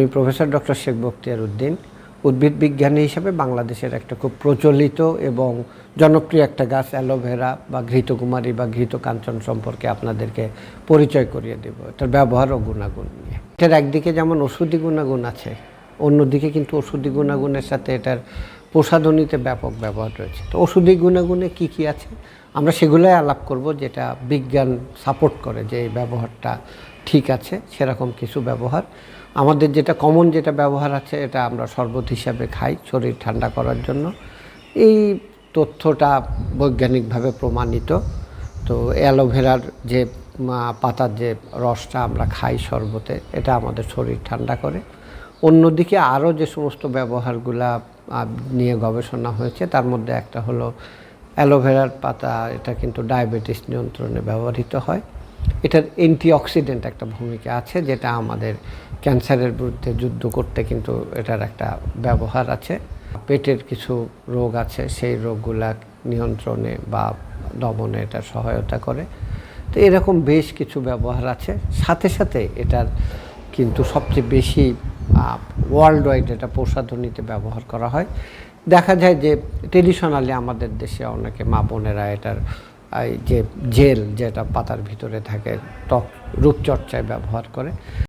আমি professor doctor Sheikh Bakhtiyar Uddin, উদ্ভিদ বিজ্ঞানী হিসেবে বাংলাদেশের একটা খুব প্রচলিত এবং জনপ্রিয় একটা গাছ অ্যালোভেরা বা ঘৃতকুমারী বা ঘৃত কাঞ্চন সম্পর্কে আপনাদেরকে পরিচয় করিয়ে দেব। এটার ব্যবহার ও গুণাগুণ নিয়ে। এটার একদিকে যেমন ওষুধি গুণাগুণ আছে অন্যদিকে কিন্তু ওষুধি গুণাগুণের সাথে এটার প্রসাধনীতে ব্যাপক ব্যবহার রয়েছে। তো ওষুধি গুণাগুণে কি কি আছে? আমরা সেগুলোই আলাপ করব যেটা বিজ্ঞান সাপোর্ট করে যে এই ব্যবহারটা ঠিক আছে, সেরকম কিছু ব্যবহার। আমাদের যেটা কমন যেটা ব্যবহার আছে এটা আমরা শরবত হিসাবে খাই শরীর ঠান্ডা করার জন্য। এই তথ্যটা বৈজ্ঞানিকভাবে প্রমাণিত। তো অ্যালোভেরার যে পাতার যে রসটা আমরা খাই শরবতে, এটা আমাদের শরীর ঠান্ডা করে। অন্যদিকে আরও যে সমস্ত ব্যবহারগুলা নিয়ে গবেষণা হয়েছে, তার মধ্যে একটা হলো অ্যালোভেরার পাতা, এটা কিন্তু ডায়াবেটিস নিয়ন্ত্রণে ব্যবহৃত হয়। এটার অ্যান্টিঅক্সিডেন্ট একটা ভূমিকা আছে, যেটা আমাদের ক্যান্সারের বিরুদ্ধে যুদ্ধ করতে কিন্তু এটার একটা ব্যবহার আছে। পেটের কিছু রোগ আছে, সেই রোগগুলা নিয়ন্ত্রণে বা দমনে এটা সহায়তা করে। তো এরকম বেশ কিছু ব্যবহার আছে। সাথে সাথে এটার কিন্তু সবচেয়ে বেশি ওয়ার্ল্ড ওয়াইড এটা প্রসাধনীতে ব্যবহার করা হয়। দেখা যায় যে ট্রেডিশনালি আমাদের দেশে অনেকে মা বোনেরা এটার যে জেল যেটা পাতার ভিতরে থাকে, ত্বক রূপচর্চায় ব্যবহার করে।